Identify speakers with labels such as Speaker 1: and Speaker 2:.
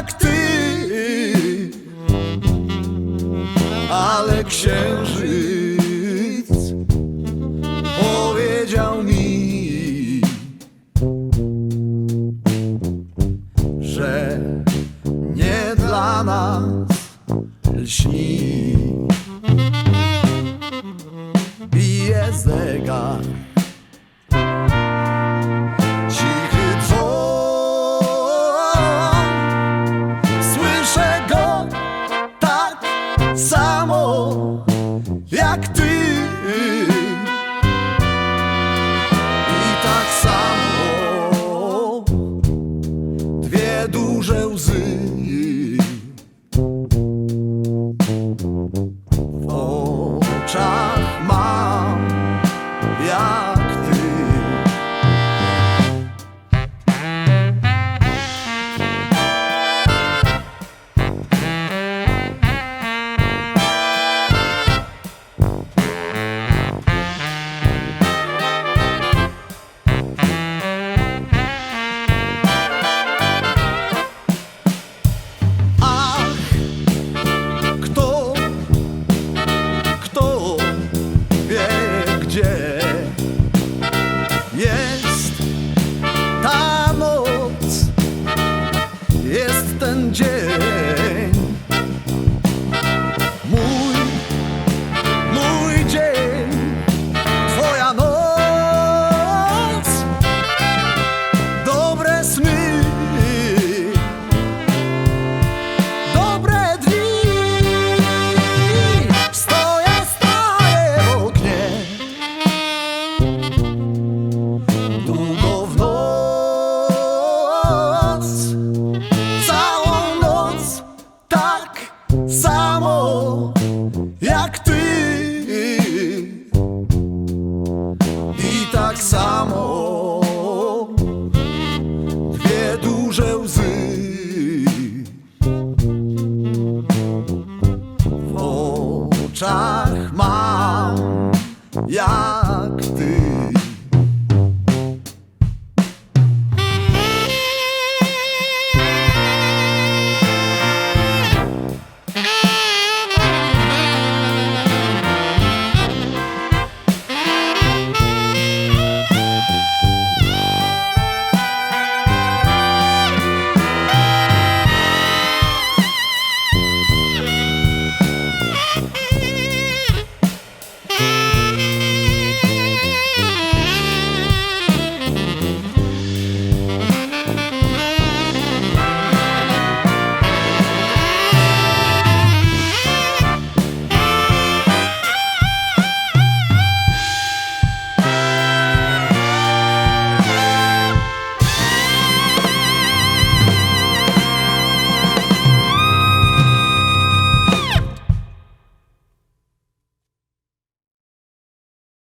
Speaker 1: jak ty. Ale księżyc Powiedział mi Że nie dla nas lśni. як ти. angel. muszę łzy.